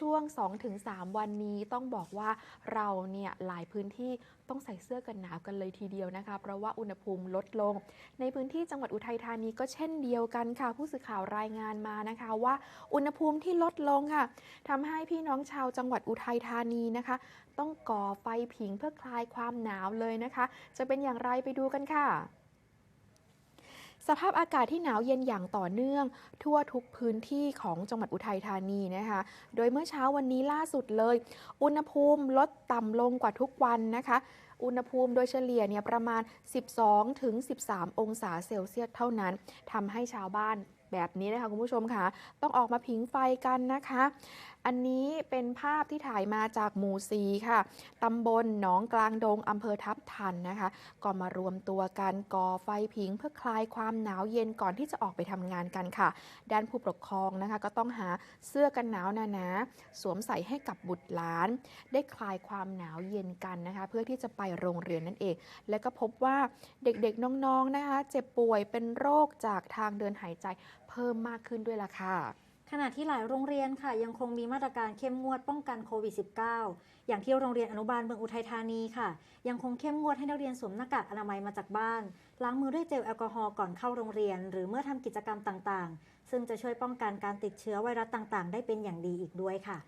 ช่วง 2-3 วันนี้ต้องบอกว่าเราเนี่ยหลายพื้นที่ต้องใส่เสื้อกันหนาวกันเลยทีเดียวนะคะ เพราะว่าอุณหภูมิลดลง ในพื้นที่จังหวัดอุทัยธานีก็เช่นเดียวกันค่ะ ผู้สื่อข่าวรายงานมานะคะว่าอุณหภูมิที่ลดลงค่ะทำให้พี่น้องชาวจังหวัดอุทัยธานีนะคะ ต้องก่อไฟผิงเพื่อคลายความหนาวเลยนะคะ จะเป็นอย่างไรไปดูกันค่ะ สภาพอากาศที่หนาวเย็นอย่างต่อเนื่อง ทั่วทุกพื้นที่ของจังหวัดอุทัยธานีนะคะ โดยเมื่อเช้าวันนี้ล่าสุดเลย อุณหภูมิลดต่ำลงกว่าทุกวันนะคะ อุณหภูมิโดยเฉลี่ยเนี่ยประมาณ 12 ถึง 13 องศาเซลเซียสเท่านั้นทำให้ชาวบ้านแบบนี้นะคะคุณผู้ชมค่ะ ต้องออกมาผิงไฟกันนะคะ อันนี้เป็นภาพที่ถ่ายมาจากหมู่ซีค่ะ ตำบลหนองกลางดงอำเภอทับทันนะคะ ก็มารวมตัวกันก่อไฟผิงเพื่อคลายความหนาวเย็นก่อนที่จะออกไปทำงานกันค่ะ ด้านผู้ปกครองนะคะ ก็ต้องหาเสื้อกันหนาวหนาสวมใส่ให้กับบุตรหลาน ได้คลายความหนาวเย็นกันนะคะ เพื่อที่จะไปโรงเรียนนั่นเอง และก็พบว่าเด็กๆน้องๆนะคะ เจ็บป่วยเป็นโรคจากทางเดินหายใจเพิ่มมากขึ้นด้วยล่ะค่ะขณะที่หลายโรงเรียนค่ะ ยังคงมีมาตรการเข้มงวดป้องกันโควิด -19 อย่างที่โรงเรียนอนุบาลเมืองอุทัยธานีค่ะ ยังคงเข้มงวดให้นักเรียนสวมหน้ากากอนามัยมาจากบ้าน ล้างมือด้วยเจลแอลกอฮอล์ก่อนเข้าโรงเรียน หรือเมื่อทำกิจกรรมต่างๆ ซึ่งจะช่วยป้องกันการติดเชื้อไวรัสต่างๆ ได้เป็นอย่างดีอีกด้วยค่ะ